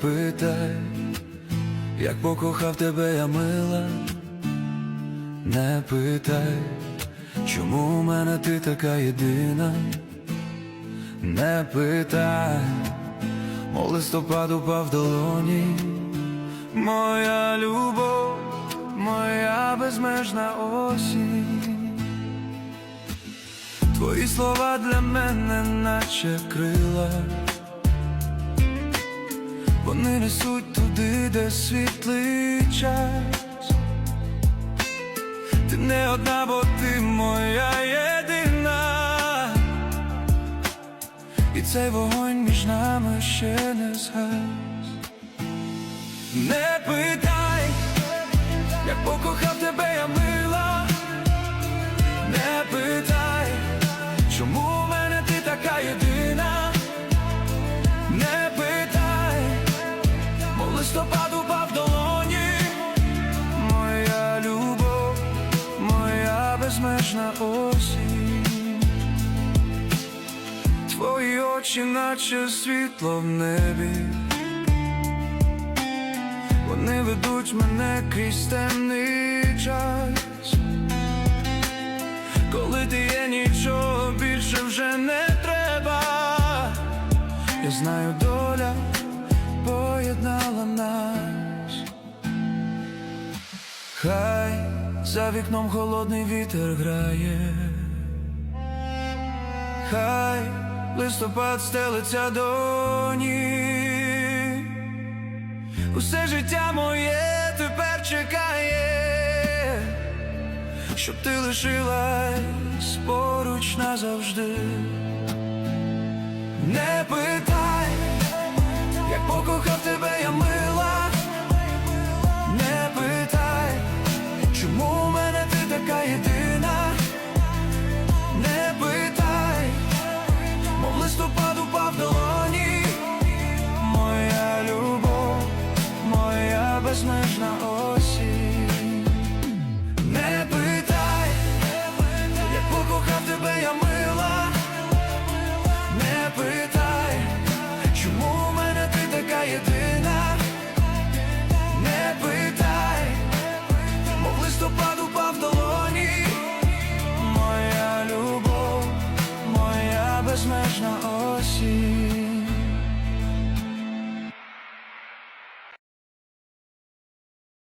питай, як покохав тебе я мила, не питай, чому у мене ти така єдина, не питай, мов листопад упав в долоні, моя любов, моя безмежна осінь. Твої слова для мене, наче крила. Вони несуть туди, де світлий час. Ти не одна, бо ти моя єдина. І цей вогонь між нами ще не згас. Не питай, як покохав тебе я мила. Листопад упав в долоні, моя любов, моя безмежна осінь. Твої очі, наче світло в небі. Вони ведуть мене крізь темний час. Коли ти є, нічого більше вже не треба. Я знаю, Хай за вікном холодний вітер грає, хай листопад стелиться до ніг. Усе життя моє тепер чекає, щоб ти лишилась поруч назавжди. Не питай,